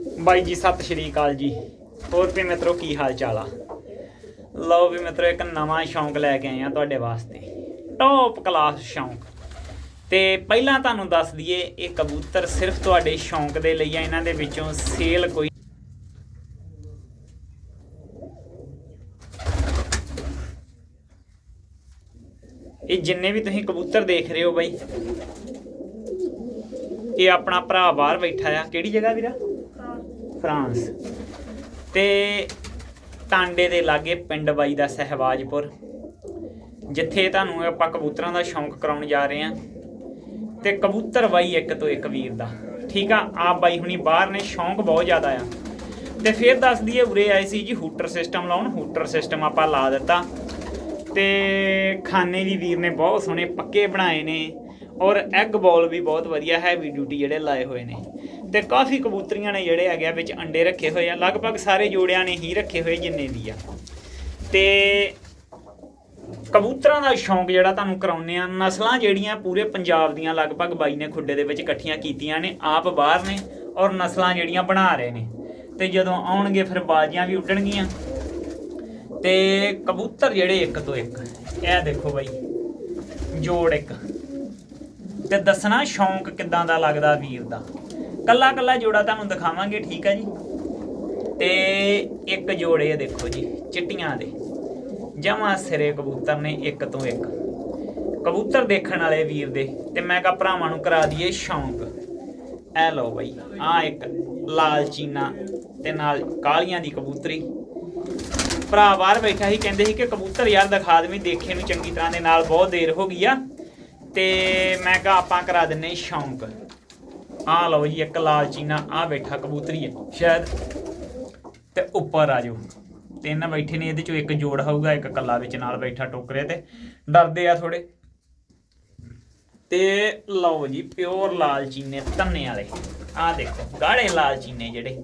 ਬਾਈ ਜੀ, ਸਤਿ ਸ਼੍ਰੀ ਅਕਾਲ ਜੀ। ਹੋਰ ਵੀ ਮਿੱਤਰੋ, ਕੀ ਹਾਲ ਚਾਲ ਆ? ਲਓ ਵੀ ਮਿੱਤਰੋ, ਇੱਕ ਨਵਾਂ ਸ਼ੌਂਕ ਲੈ ਕੇ ਆਏ ਆ ਤੁਹਾਡੇ ਵਾਸਤੇ। ਟੌਪ ਕਲਾਸ ਸ਼ੌਂਕ। ਤੇ ਪਹਿਲਾਂ ਤੁਹਾਨੂੰ ਦੱਸ ਦਈਏ, ਇਹ ਕਬੂਤਰ ਸਿਰਫ ਤੁਹਾਡੇ ਸ਼ੌਂਕ ਦੇ ਲਈ ਆ, ਇਹਨਾਂ ਦੇ ਵਿੱਚੋਂ ਸੇਲ ਕੋਈ ਇਹ ਜਿੰਨੇ ਵੀ ਤੁਸੀਂ ਕਬੂਤਰ ਦੇਖ ਰਹੇ ਹੋ ਬਾਈ, ਇਹ ਆਪਣਾ ਭਰਾ ਬਾਹਰ ਬੈਠਾ ਆ। ਕਿਹੜੀ ਜਗ੍ਹਾ ਵੀਰਾ? ਫਰਾਂਸ। ਤੇ ਟਾਂਡੇ ਦੇ ਲਾਗੇ ਪਿੰਡ ਬਾਈ ਦਾ ਸਹਿਵਾਜਪੁਰ ਜਿੱਥੇ ਤੁਹਾਨੂੰ ਆਪਾਂ ਕਬੂਤਰਾਂ ਦਾ ਸ਼ੌਂਕ ਕਰਾਉਣ ਜਾ ਰਹੇ ਹਾਂ। ਤੇ ਕਬੂਤਰ ਬਾਈ ਇੱਕ ਤੋਂ ਇੱਕ ਵੀਰ ਦਾ। ਠੀਕ ਆ, ਆਪ ਬਾਈ ਹੁਣੀ ਬਾਹਰ ਨੇ, ਸ਼ੌਂਕ ਬਹੁਤ ਜ਼ਿਆਦਾ ਆ। ਤੇ ਫਿਰ ਦੱਸ ਦਈਏ ਉਰੇ ਆਏ ਸੀ ਜੀ ਹੂਟਰ ਸਿਸਟਮ ਲਾਉਣ, ਹੂਟਰ ਸਿਸਟਮ ਆਪਾਂ ਲਾ ਦਿੱਤਾ। ਤੇ ਖਾਨੇ ਵੀ ਵੀਰ ਨੇ ਬਹੁਤ ਸੋਹਣੇ ਪੱਕੇ ਬਣਾਏ ਨੇ ਔਰ ਐਗ ਬਾਲ ਵੀ ਬਹੁਤ ਵਧੀਆ ਹੈਵੀ ਡਿਊਟੀ ਜਿਹੜੇ ਲਾਏ ਹੋਏ ਨੇ। ਤੇ ਕਾਫੀ ਕਬੂਤਰੀਆਂ ਨੇ ਜਿਹੜੇ ਹੈਗੇ ਆ ਵਿੱਚ ਅੰਡੇ ਰੱਖੇ ਹੋਏ ਆ। ਲਗਭਗ ਸਾਰੇ ਜੋੜਿਆਂ ਨੇ ਹੀ ਰੱਖੇ ਹੋਏ ਜਿੰਨੇ ਵੀ ਆ। ਤੇ ਕਬੂਤਰਾਂ ਦਾ ਸ਼ੌਂਕ ਜਿਹੜਾ ਤੁਹਾਨੂੰ ਕਰਾਉਨੇ ਆ, ਨਸਲਾਂ ਜਿਹੜੀਆਂ ਪੂਰੇ ਪੰਜਾਬ ਦੀਆਂ ਲਗਭਗ ਬਾਈ ਨੇ ਖੁੱਡੇ ਦੇ ਵਿੱਚ ਇਕੱਠੀਆਂ ਕੀਤੀਆਂ ਨੇ, ਆਪ ਬਾਹਰ ਨੇ ਔਰ ਨਸਲਾਂ ਜਿਹੜੀਆਂ ਬਣਾ ਰਹੇ ਨੇ। ਤੇ ਜਦੋਂ ਆਉਣਗੇ ਫਿਰ ਬਾਜ਼ੀਆਂ ਵੀ ਉੱਡਣਗੀਆਂ। ਤੇ ਕਬੂਤਰ ਜਿਹੜੇ ਇੱਕ ਤੋਂ ਇੱਕ, ਇਹ ਦੇਖੋ ਬਾਈ, ਜੋੜ ਇੱਕ। ਤੇ ਦੱਸਣਾ ਸ਼ੌਂਕ ਕਿਦਾਂ ਦਾ ਲੱਗਦਾ ਵੀਰ ਦਾ? ਕੱਲਾ ਕੱਲਾ ਜੋੜਾ ਤੁਹਾਨੂੰ ਦਿਖਾਵਾਂਗੇ, ਠੀਕ ਆ ਜੀ? ਤੇ ਇੱਕ ਜੋੜੇ ਦੇਖੋ ਜੀ, ਚਿੱਟੀਆਂ ਦੇ। ਜਮਾ ਸਿਰੇ ਕਬੂਤਰ ਨੇ ਇੱਕ ਤੋਂ ਇੱਕ। ਕਬੂਤਰ ਦੇਖਣ ਵਾਲੇ ਵੀਰ ਦੇ, ਤੇ ਮੈਂ ਕਹਾ ਭਰਾਵਾਂ ਨੂੰ ਕਰਾ ਦਈਏ ਸ਼ੌਂਕ। ਐ ਲਓ ਬਈ ਆ ਇੱਕ ਲਾਲ ਚੀਨਾ ਤੇ ਨਾਲ ਕਾਲੀਆਂ ਦੀ ਕਬੂਤਰੀ। ਭਰਾ ਬਾਹਰ ਬੈਠਾ ਹੀ ਕਹਿੰਦੇ ਸੀ ਕਿ ਕਬੂਤਰ ਯਾਰ ਦਿਖਾ ਦੇਵੀਂ, ਦੇਖੇ ਨੂੰ ਚੰਗੀ ਤਰ੍ਹਾਂ ਦੇ ਨਾਲ ਬਹੁਤ ਦੇਰ ਹੋ ਗਈ ਆ। ਤੇ ਮੈਂ ਕਹਾ ਆਪਾਂ ਕਰਾ ਦਿੰਨੇ ਸ਼ੌਂਕ। ਆ ਲਓ ਜੀ, ਇੱਕ ਲਾਲਚੀਨਾ ਆ ਬੈਠਾ ਕਬੂਤਰੀ ਹੈ। ਸ਼ਾਇਦ ਤੇ ਉੱਪਰ ਆ ਜਾਓ। ਤਿੰਨ ਬੈਠੇ ਨੇ, ਇਹਦੇ ਚੋਂ ਇੱਕ ਜੋੜ ਹੋਊਗਾ, ਇੱਕ ਕੱਲਾ ਵਿੱਚ ਨਾਲ ਬੈਠਾ ਟੋਕਰੇ ਤੇ। ਡਰਦੇ ਆ ਥੋੜੇ ਤੇ ਲਓ ਜੀ, ਪਿਓਰ ਲਾਲਚੀਨੇ ਧੰਨੇ ਵਾਲੇ। ਆ ਦੇਖੋ, ਗਾੜੇ ਲਾਲਚੀਨੇ ਜਿਹੜੇ।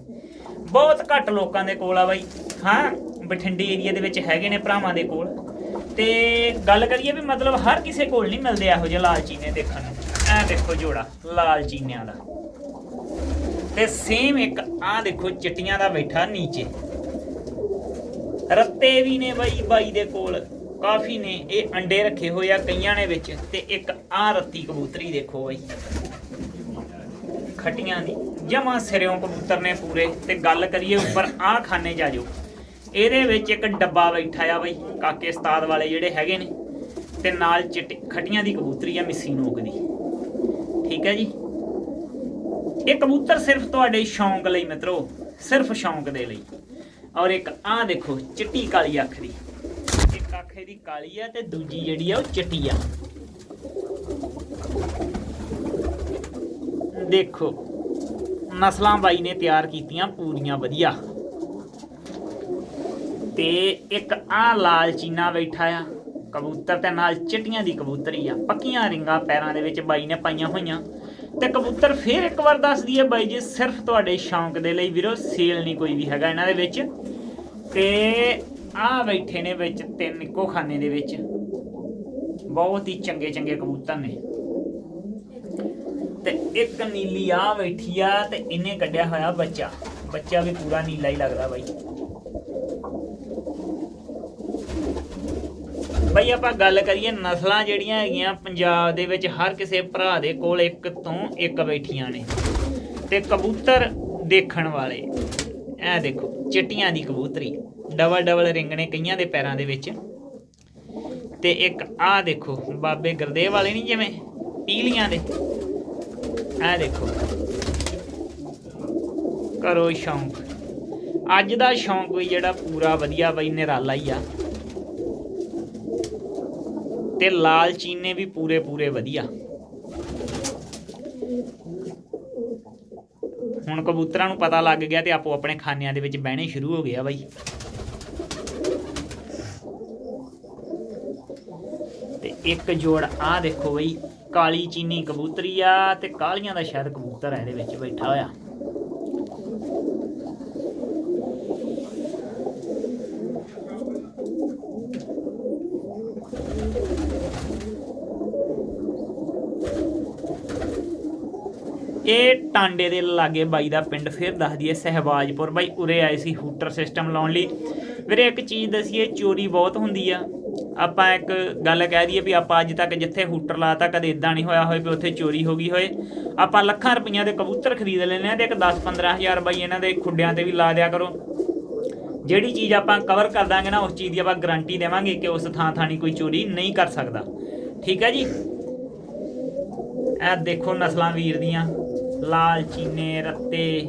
ਬਹੁਤ ਘੱਟ ਲੋਕਾਂ ਦੇ ਕੋਲ ਆ ਬਾਈ। ਹਾਂ, ਬਠਿੰਡੇ ਏਰੀਆ ਦੇ ਵਿੱਚ ਹੈਗੇ ਨੇ ਭਰਾਵਾਂ ਦੇ ਕੋਲ। ਤੇ ਗੱਲ ਕਰੀਏ ਵੀ ਮਤਲਬ ਹਰ ਕਿਸੇ ਕੋਲ ਨਹੀਂ ਮਿਲਦੇ ਇਹੋ ਜਿਹੇ ਲਾਲਚੀਨੇ ਦੇਖਣ ਨੂੰ। ਐ ਦੇਖੋ ਜੋੜਾ, ਲਾਲ ਚੀਨਿਆਂ ਦਾ। ਤੇ ਸੇਮ ਇੱਕ ਆ ਦੇਖੋ ਚਿੱਟੀਆਂ ਦਾ ਬੈਠਾ ਨੀਚੇ। ਰੱਤੇ ਵੀ ਨੇ ਬਾਈ ਬਾਈ ਦੇ ਕੋਲ, ਕਾਫੀ ਨੇ, ਇਹ ਅੰਡੇ ਰੱਖੇ ਹੋਏ ਆ ਕਈਆਂ ਨੇ ਵਿੱਚ, ਤੇ ਇੱਕ ਆ ਰੱਤੀ ਕਬੂਤਰੀ ਦੇਖੋ ਬਾਈ। ਖਟੀਆਂ ਦੀ, ਜਮਾ ਸਿਰਿਓਂ ਕਬੂਤਰ ਨੇ ਪੂਰੇ, ਤੇ ਗੱਲ ਕਰੀਏ ਉੱਪਰ ਆ ਖਾਨੇ ਜਾ ਜੋ ਇਹਦੇ ਵਿੱਚ ਇੱਕ ਡੱਬਾ ਬੈਠਾ ਆ ਬਾਈ, ਕਾਕੇ ਉਸਤਾਦ ਵਾਲੇ ਜਿਹੜੇ ਹੈਗੇ ਨੇ, ਤੇ ਨਾਲ ਚਿੱਟੇ, ਖਟੀਆਂ ਦੀ ਕਬੂਤਰੀ ਆ ਮਿੱਸੀ ਨੋਕ ਦੀ। ਠੀਕ ਹੈ ਜੀ। ਇਹ ਕਬੂਤਰ ਸਿਰਫ ਤੁਹਾਡੇ ਸ਼ੌਂਕ ਲਈ ਮਿੱਤਰੋ, ਸਿਰਫ ਸ਼ੌਂਕ ਦੇ ਲਈ। ਔਰ ਇੱਕ ਆਹ ਦੇਖੋ, ਚਿੱਟੀ ਕਾਲੀ ਅੱਖ ਦੀ। ਇੱਕ ਅੱਖ ਇਹਦੀ ਕਾਲੀ ਆ ਤੇ ਦੂਜੀ ਜਿਹੜੀ ਆ ਉਹ ਚਿੱਟੀ ਆ। ਦੇਖੋ, ਨਸਲਾਂ ਬਾਈ ਨੇ ਤਿਆਰ ਕੀਤੀਆਂ ਪੂਰੀਆਂ ਵਧੀਆ। ਤੇ ਇੱਕ ਆ ਲਾਲ ਚੀਨਾ ਬੈਠਾ ਆ। ਕਬੂਤਰ ਤੇ ਨਾਲ ਚਿੱਟੀਆਂ ਦੀ ਕਬੂਤਰੀ ਆ। ਪੱਕੀਆਂ ਰਿੰਗਾਂ ਪੈਰਾਂ ਦੇ ਵਿੱਚ ਬਾਈ ਨੇ ਪਾਈਆਂ ਹੋਈਆਂ। ਤੇ ਕਬੂਤਰ ਫੇਰ ਇੱਕ ਵਾਰ ਦੱਸ ਦਈਏ ਬਾਈ ਜੀ, ਸਿਰਫ ਤੁਹਾਡੇ ਸ਼ੌਂਕ ਦੇ ਲਈ ਵੀਰੋ, ਸੇਲ ਨਹੀਂ ਕੋਈ ਵੀ ਹੈਗਾ ਇਹਨਾਂ ਦੇ ਵਿੱਚ। ਤੇ ਆ ਬੈਠੇ ਨੇ ਵਿੱਚ ਤਿੰਨ ਇੱਕੋ ਖਾਨੇ ਦੇ ਵਿੱਚ। ਬਹੁਤ ਹੀ ਚੰਗੇ ਚੰਗੇ ਕਬੂਤਰ ਨੇ। ਤੇ ਇੱਕ ਨੀਲੀ ਆ ਬੈਠੀ ਆ ਤੇ ਇਹਨੇ ਕੱਢਿਆ ਹੋਇਆ ਬੱਚਾ। ਬੱਚਾ ਵੀ ਪੂਰਾ ਨੀਲਾ ਹੀ ਲੱਗਦਾ ਬਾਈ। ਬਈ ਆਪਾਂ ਗੱਲ ਕਰੀਏ ਨਸਲਾਂ ਜਿਹੜੀਆਂ ਹੈਗੀਆਂ ਪੰਜਾਬ ਦੇ ਵਿੱਚ ਹਰ ਕਿਸੇ ਭਰਾ ਦੇ ਕੋਲ ਇੱਕ ਤੋਂ ਇੱਕ ਬੈਠੀਆਂ ਨੇ। ਤੇ ਕਬੂਤਰ ਦੇਖਣ ਵਾਲੇ ਇਹ ਦੇਖੋ, ਚਿੱਟੀਆਂ ਦੀ ਕਬੂਤਰੀ, ਡਬਲ ਡਬਲ ਰਿੰਗ ਨੇ ਕਈਆਂ ਦੇ ਪੈਰਾਂ ਦੇ ਵਿੱਚ। ਤੇ ਇੱਕ ਆਹ ਦੇਖੋ, ਬਾਬੇ ਗੁਰਦੇਵ ਵਾਲੇ ਨਹੀਂ ਜਿਵੇਂ, ਪੀਲੀਆਂ ਦੇ। ਇਹ ਦੇਖੋ। ਕਰੋ ਸ਼ੌਂਕ। ਅੱਜ ਦਾ ਸ਼ੌਂਕ ਵੀ ਜਿਹੜਾ ਪੂਰਾ ਵਧੀਆ ਬਈ ਨਿਰਾਲਾ ਹੀ ਆ। ਤੇ ਲਾਲ ਚੀਨੇ ਵੀ ਪੂਰੇ ਪੂਰੇ ਵਧੀਆ। ਹੁਣ ਕਬੂਤਰਾਂ ਨੂੰ ਪਤਾ ਲੱਗ ਗਿਆ ਤੇ ਆਪੋ ਆਪਣੇ ਖਾਨਿਆਂ ਦੇ ਵਿੱਚ ਬਹਿਣੇ ਸ਼ੁਰੂ ਹੋ ਗਿਆ ਬਾਈ। ਤੇ ਇੱਕ ਜੋੜ ਆ ਦੇਖੋ ਬਈ, ਕਾਲੀ ਚੀਨੀ ਕਬੂਤਰੀ ਆ ਤੇ ਕਾਲੀਆਂ ਦਾ ਸ਼ਾਇਦ ਕਬੂਤਰ ਆ ਇਹਦੇ ਵਿੱਚ ਬੈਠਾ ਹੋਇਆ ਇਹ ਟਾਂਡੇ ਦੇ ਲਾਗੇ ਬਾਈ ਦਾ ਪਿੰਡ ਫਿਰ ਦੱਸ ਦਈਏ ਸਹਿਬਾਜਪੁਰ। ਬਾਈ ਉਰੇ ਆਏ ਸੀ ਹੂਟਰ ਸਿਸਟਮ ਲਾਉਣ ਲਈ। ਵੀਰੇ ਇੱਕ ਚੀਜ਼ ਦਸੀਏ, ਚੋਰੀ ਬਹੁਤ ਹੁੰਦੀ ਆ। ਆਪਾਂ ਇੱਕ ਗੱਲ ਕਹਿ ਦਈਏ ਵੀ ਆਪਾਂ ਅੱਜ ਤੱਕ ਜਿੱਥੇ ਹੂਟਰ ਲਾਤਾ ਕਦੇ ਇਦਾਂ ਨਹੀਂ ਹੋਇਆ ਹੋਏ ਵੀ ਉੱਥੇ ਚੋਰੀ ਹੋ ਗਈ ਹੋਏ ਆਪਾਂ ਲੱਖਾਂ ਰੁਪਈਆਂ ਦੇ ਕਬੂਤਰ ਖਰੀਦ ਲੈਂਦੇ ਆ ਤੇ ਇੱਕ 10-15000 ਬਾਈ ਇਹਨਾਂ ਦੇ ਖੁੱਡਿਆਂ ਤੇ ਵੀ ਲਾ ਦਿਆ ਕਰੋ। ਜਿਹੜੀ ਚੀਜ਼ ਆਪਾਂ ਕਵਰ ਕਰ ਦਾਂਗੇ ਨਾ, ਉਸ ਚੀਜ਼ ਦੀ ਆਪਾਂ ਗਾਰੰਟੀ ਦੇਵਾਂਗੇ ਕਿ ਉਸ ਥਾਂ ਥਾਣੀ ਕੋਈ ਚੋਰੀ ਨਹੀਂ ਕਰ ਸਕਦਾ। ਠੀਕ ਹੈ ਜੀ? ਇਹ ਦੇਖੋ ਨਸਲਾਂ ਵੀਰ ਦੀਆਂ। ਲਾਲ ਚੀਨੇ, ਰੱਤੇ,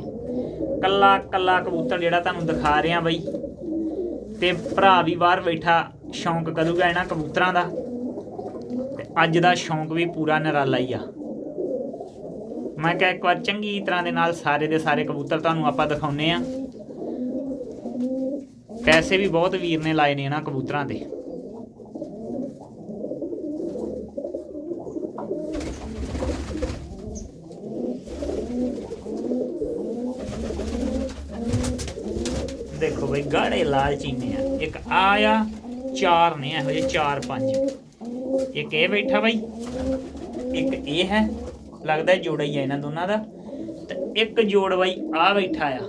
ਕੱਲਾ ਕੱਲਾ ਕਬੂਤਰ ਜਿਹੜਾ ਤੁਹਾਨੂੰ ਦਿਖਾ ਰਿਹਾ ਬਈ। ਤੇ ਭਰਾ ਵੀ ਬਾਹਰ ਬੈਠਾ, ਸ਼ੌਂਕ ਕਰੂਗਾ ਇਹਨਾਂ ਕਬੂਤਰਾਂ ਦਾ। ਤੇ ਅੱਜ ਦਾ ਸ਼ੌਂਕ ਵੀ ਪੂਰਾ ਨਰਾਲਾ ਹੀ ਆ। ਮੈਂ ਕਿਹਾ ਇੱਕ ਵਾਰ ਚੰਗੀ ਤਰ੍ਹਾਂ ਦੇ ਨਾਲ ਸਾਰੇ ਦੇ ਸਾਰੇ ਕਬੂਤਰ ਤੁਹਾਨੂੰ ਆਪਾਂ ਦਿਖਾਉਨੇ ਆ ਪੈਸੇ ਵੀ ਬਹੁਤ ਵੀਰ ਨੇ ਲਾਏ ਨੇ ਇਹਨਾਂ ਕਬੂਤਰਾਂ ਤੇ ਦੇਖੋ ਬਈ, ਗਾੜੇ ਲਾਲ ਚੀਨੇ ਆ। ਇੱਕ ਆ ਆ, ਚਾਰ ਨੇ, ਇਹੋ ਜਿਹੇ ਚਾਰ ਪੰਜ। ਇੱਕ ਇਹ ਬੈਠਾ ਬਾਈ, ਇੱਕ ਇਹ ਹੈ। ਲੱਗਦਾ ਜੋੜਾ ਹੀ ਆ ਇਹਨਾਂ ਦੋਨਾਂ ਦਾ। ਤੇ ਇੱਕ ਜੋੜ ਬਾਈ, ਆ ਬੈਠਾ ਆ।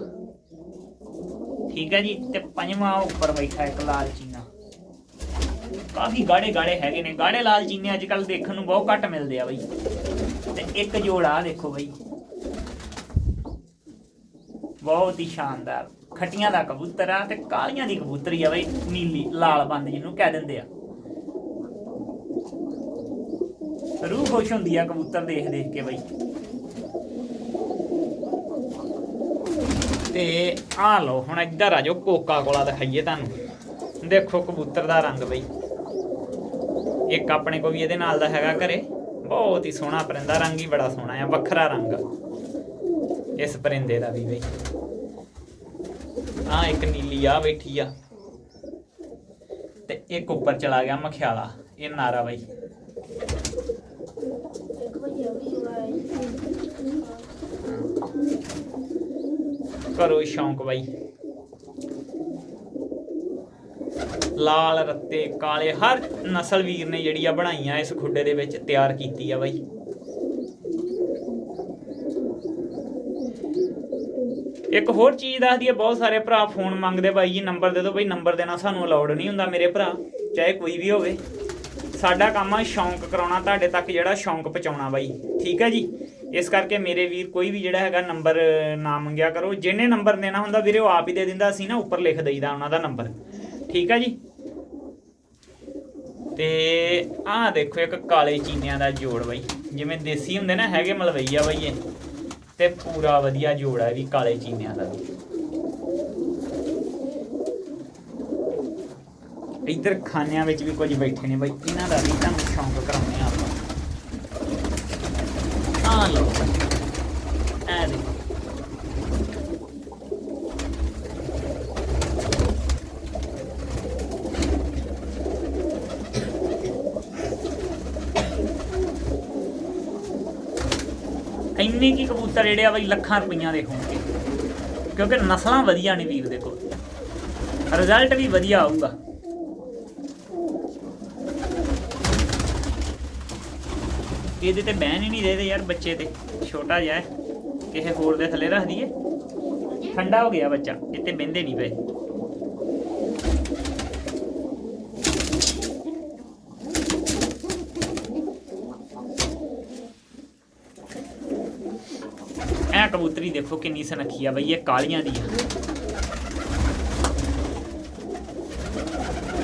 ਠੀਕ ਹੈ ਜੀ, ਤੇ ਪੰਜਵਾਂ ਉੱਪਰ ਬੈਠਾ ਇੱਕ ਲਾਲ ਚੀਨਾ। ਕਾਫੀ ਗਾੜੇ ਗਾੜੇ ਹੈਗੇ ਨੇ। ਗਾੜੇ ਲਾਲ ਚੀਨੇ ਅੱਜ ਕੱਲ ਦੇਖਣ ਨੂੰ ਬਹੁਤ ਘੱਟ ਮਿਲਦੇ ਆ ਬਈ। ਤੇ ਇੱਕ ਜੋੜ ਆ ਦੇਖੋ ਬਈ। ਬਹੁਤ ਹੀ ਸ਼ਾਨਦਾਰ। ਖਟੀਆਂ ਦਾ ਕਬੂਤਰ ਆ ਤੇ ਕਾਲੀਆਂ ਦੀ ਕਬੂਤਰੀ ਆ ਬਈ, ਨੀਲੀ, ਲਾਲ ਬੰਦ ਜਿਹਨੂੰ ਕਹਿ ਦਿੰਦੇ ਆ। ਰੂਹ ਖੁਸ਼ ਹੁੰਦੀ ਆ ਕਬੂਤਰ ਦੇਖ ਦੇਖ ਕੇ ਬਈ। ਤੇ ਆ ਲਓ, ਹੁਣ ਇੱਧਰ ਆ ਜਾਓ, ਕੋਕਾ ਕੋਲਾ ਦਿਖਾਈਏ ਤੁਹਾਨੂੰ। ਦੇਖੋ ਕਬੂਤਰ ਦਾ ਰੰਗ ਬਈ। ਇੱਕ ਆਪਣੇ ਕੋ ਵੀ ਇਹਦੇ ਨਾਲ ਦਾ ਹੈਗਾ ਘਰੇ। ਬਹੁਤ ਹੀ ਸੋਹਣਾ ਪਰਿੰਦਾ, ਰੰਗ ਹੀ ਬੜਾ ਸੋਹਣਾ ਆ, ਵੱਖਰਾ ਰੰਗ। ਇਸ ਪਰਿੰਦੇ ਦਾ ਵੀ ਬਈ। ਆ ਇੱਕ ਨੀਲੀ ਆ ਬੈਠੀ ਆ। ਤੇ ਇੱਕ ਉੱਪਰ ਚਲਾ ਗਿਆ ਮਖਿਆਲਾ, ਇਹ ਨਾਰਾ ਬਾਈ। ਕਰੋ ਸ਼ੌਂਕ ਬਾਈ। ਲਾਲ, ਰੱਤੇ, ਕਾਲੇ, ਹਰ ਨਸਲ ਵੀਰ ਨੇ ਜਿਹੜੀ ਆ ਬਣਾਈਆਂ, ਇਸ ਖੁੱਡੇ ਦੇ ਵਿੱਚ ਤਿਆਰ ਕੀਤੀ ਆ ਬਾਈ। ਇੱਕ ਹੋਰ ਚੀਜ਼ ਦੱਸਦੀ ਹੈ, ਬਹੁਤ ਸਾਰੇ ਭਰਾ ਫੋਨ ਮੰਗਦੇ ਬਾਈ ਜੀ ਨੰਬਰ ਦੇ ਦਿਓ ਬਾਈ ਨੰਬਰ ਦੇਣਾ ਸਾਨੂੰ ਅਲਾਉਡ ਨਹੀਂ ਹੁੰਦਾ ਮੇਰੇ ਭਰਾ, ਚਾਹੇ ਕੋਈ ਵੀ ਹੋਵੇ। ਸਾਡਾ ਕੰਮ ਆ ਸ਼ੌਂਕ ਕਰਾਉਣਾ, ਤੁਹਾਡੇ ਤੱਕ ਜਿਹੜਾ ਸ਼ੌਂਕ ਪਹੁੰਚਾਉਣਾ ਬਾਈ, ਠੀਕ ਹੈ ਜੀ? ਇਸ ਕਰਕੇ ਮੇਰੇ ਵੀਰ ਕੋਈ ਵੀ ਜਿਹੜਾ ਹੈਗਾ ਨੰਬਰ ਨਾ ਮੰਗਿਆ ਕਰੋ, ਜਿਹਨੇ ਨੰਬਰ ਦੇਣਾ ਹੁੰਦਾ ਵੀਰੇ ਉਹ ਆਪ ਹੀ ਦੇ ਦਿੰਦਾ, ਅਸੀਂ ਨਾ ਉੱਪਰ ਲਿਖ ਦਈਦਾ ਉਹਨਾਂ ਦਾ ਨੰਬਰ ਠੀਕ ਹੈ ਜੀ? ਤੇ ਆਹ ਦੇਖੋ ਇੱਕ ਕਾਲੇ ਚੀਨਿਆਂ ਦਾ ਜੋੜ ਬਾਈ, ਜਿਵੇਂ ਦੇਸੀ ਹੁੰਦੇ ਨਾ, ਹੈਗੇ ਮਲਵਈਆ ਬਾਈ ਇਹ। ਤੇ ਪੂਰਾ ਵਧੀਆ ਜੋੜਾ ਵੀ ਕਾਲੇ ਚੀਨਿਆਂ ਦਾ। ਵੀ ਇੱਧਰ ਖਾਨਿਆਂ ਵਿੱਚ ਵੀ ਕੁਝ ਬੈਠੇ ਨੇ ਬਾਈ, ਇਹਨਾਂ ਦਾ ਵੀ ਤੁਹਾਨੂੰ ਸ਼ੌਂਕ ਕਰਾਉਂਦੇ ਆ ਆਪਾਂ। ਆ ਲਓ ਆ ਦੇਖੋ ਇੰਨੇ ਕੀ ਕਬੂਤਰ ਜਿਹੜੇ ਆ ਬਈ ਲੱਖਾਂ ਰੁਪਈਆਂ ਦੇ ਹੋਣਗੇ? ਕਿਉਂਕਿ ਨਸਲਾਂ ਵਧੀਆ ਨੇ ਵੀਰ ਦੇ ਕੋਲ ਰਿਜ਼ਲਟ ਵੀ ਵਧੀਆ ਆਊਗਾ। ਇਹਦੇ ਤੇ ਬਹਿਣ ਹੀ ਨਹੀਂ ਦੇਦੇ ਯਾਰ ਬੱਚੇ ਤੇ। ਛੋਟਾ ਜਿਹਾ ਕਿਸੇ ਹੋਰ ਦੇ ਥੱਲੇ ਰੱਖ ਦਈਏ। ਠੰਡਾ ਹੋ ਗਿਆ ਬੱਚਾ। ਇੱਥੇ ਬਹਿੰਦੇ ਨਹੀਂ ਪਏ ਇਹ ਕਬੂਤਰੀ ਦੇਖੋ ਕਿੰਨੀ ਸਨਖੀ ਆ ਬਈ, ਇਹ ਕਾਲੀਆਂ ਦੀ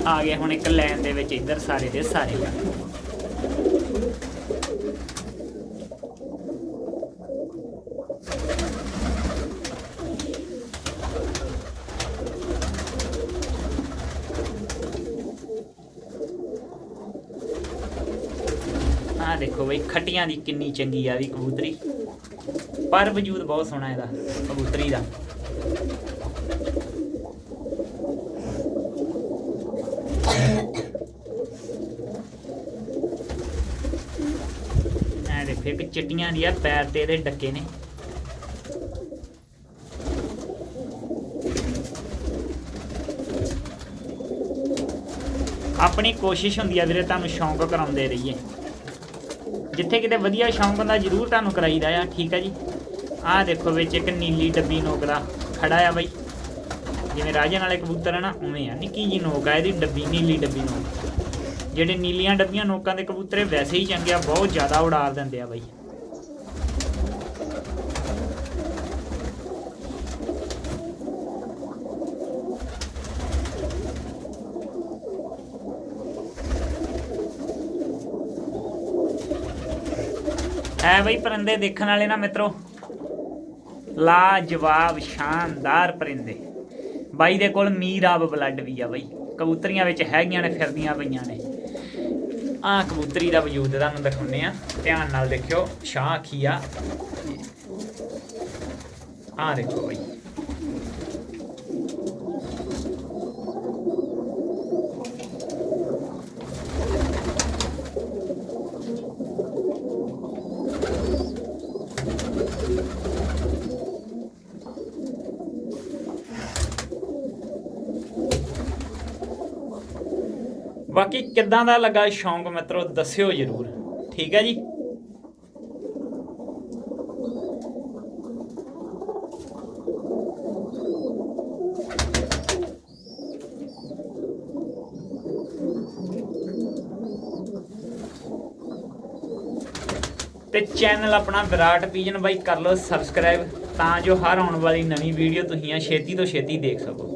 ਆ ਗਏ ਹੁਣ ਇੱਕ ਲਾਈਨ ਦੇ ਵਿੱਚ ਇੱਧਰ ਸਾਰੇ ਦੇ ਸਾਰੇ। ਆ ਦੇਖੋ ਬਈ, ਖਟੀਆਂ ਦੀ ਕਿੰਨੀ ਚੰਗੀ ਆ ਵੀ ਕਬੂਤਰੀ। ਪਰ ਵਜੂਦ ਬਹੁਤ ਸੋਹਣਾ ਇਹਦਾ, ਕਬੂਤਰੀ ਦਾ। ਐ ਦੇਖੋ, ਇੱਕ ਚਿੱਟੀਆਂ ਦੀ ਆ, ਪੈਰ ਤੇ ਇਹਦੇ ਡੱਕੇ ਨੇ। ਆਪਣੀ ਕੋਸ਼ਿਸ਼ ਹੁੰਦੀ ਆ ਵੀਰੇ, ਤੁਹਾਨੂੰ ਸ਼ੌਂਕ ਕਰਾਉਂਦੇ ਰਹੀਏ। ਜਿੱਥੇ ਕਿਤੇ ਵਧੀਆ ਸ਼ੌਂਕ ਹੁੰਦਾ, ਜ਼ਰੂਰ ਤੁਹਾਨੂੰ ਕਰਾਈਦਾ ਆ, ਠੀਕ ਆ ਜੀ। ਆਹ ਦੇਖੋ ਵਿੱਚ ਇੱਕ ਨੀਲੀ ਡੱਬੀ ਨੋਕ ਦਾ ਖੜਾ ਆ ਬਾਈ। ਜਿਵੇਂ ਰਾਜਨ ਵਾਲੇ ਕਬੂਤਰ ਆ ਨਾ, ਉਵੇਂ ਆ। ਨਿੱਕੀ ਜੀ ਨੋਕ ਆ, ਇਹਦੀ ਡੱਬੀ, ਨੀਲੀ ਡੱਬੀ ਨੋਕ। ਜਿਹੜੇ ਨੀਲੀਆਂ ਡੱਬੀਆਂ ਨੋਕਾਂ ਦੇ ਕਬੂਤਰੇ ਵੈਸੇ ਹੀ ਚੰਗੇ ਆ, ਬਹੁਤ ਜ਼ਿਆਦਾ ਉਡਾ ਦਿੰਦੇ ਆ ਬਾਈ। ਐ ਬਈ ਪਰੰਦੇ ਦੇਖਣ ਵਾਲੇ ਨਾ ਮਿੱਤਰੋ। ਲਾਜਵਾਬ ਸ਼ਾਨਦਾਰ ਪਰਿੰਦੇ। ਬਾਈ ਦੇ ਕੋਲ ਮੀਰਾਬ ਬਲੱਡ ਵੀ ਆ ਬਾਈ। ਕਬੂਤਰੀਆਂ ਵਿੱਚ ਹੈਗੀਆਂ ਨੇ, ਫਿਰਦੀਆਂ ਪਈਆਂ ਨੇ। ਆਹ ਕਬੂਤਰੀ ਦਾ ਵਜੂਦ ਤੁਹਾਨੂੰ ਦਿਖਾਉਂਦੇ ਆ ਧਿਆਨ ਨਾਲ ਦੇਖਿਓ, ਸ਼ਾਹ ਅੱਖੀ ਆ। ਆਹ ਦੇਖੋ ਬਈ। ਬਾਕੀ ਕਿੱਦਾਂ ਦਾ ਲੱਗਾ ਸ਼ੌਂਕ ਮਿੱਤਰੋ, ਦੱਸਿਓ ਜਰੂਰ। ਠੀਕ ਹੈ ਜੀ? ਤੇ ਚੈਨਲ ਆਪਣਾ ਵਿਰਾਟ ਪੀਜਨ ਬਾਈ ਕਰ ਲਓ ਸਬਸਕ੍ਰਾਈਬ ਤਾਂ ਜੋ ਹਰ ਆਉਣ ਵਾਲੀ ਨਵੀਂ ਵੀਡੀਓ ਤੁਸੀਂ ਛੇਤੀ ਤੋਂ ਛੇਤੀ ਦੇਖ ਸਕੋ।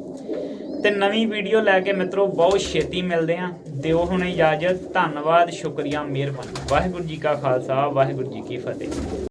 ਤੇ ਨਵੀਂ ਵੀਡੀਓ ਲੈ ਕੇ ਮਿੱਤਰੋ, ਬਹੁਤ ਛੇਤੀ ਮਿਲਦੇ ਆਂ। ਦਿਓ ਹੁਣ ਇਜਾਜ਼ਤ ਧੰਨਵਾਦ ਸ਼ੁਕਰੀਆ ਮਿਹਰਬਾਨੀ। ਵਾਹਿਗੁਰੂ ਜੀ ਕਾ ਖਾਲਸਾ ਵਾਹਿਗੁਰੂ ਜੀ ਕੀ ਫਤਿਹ।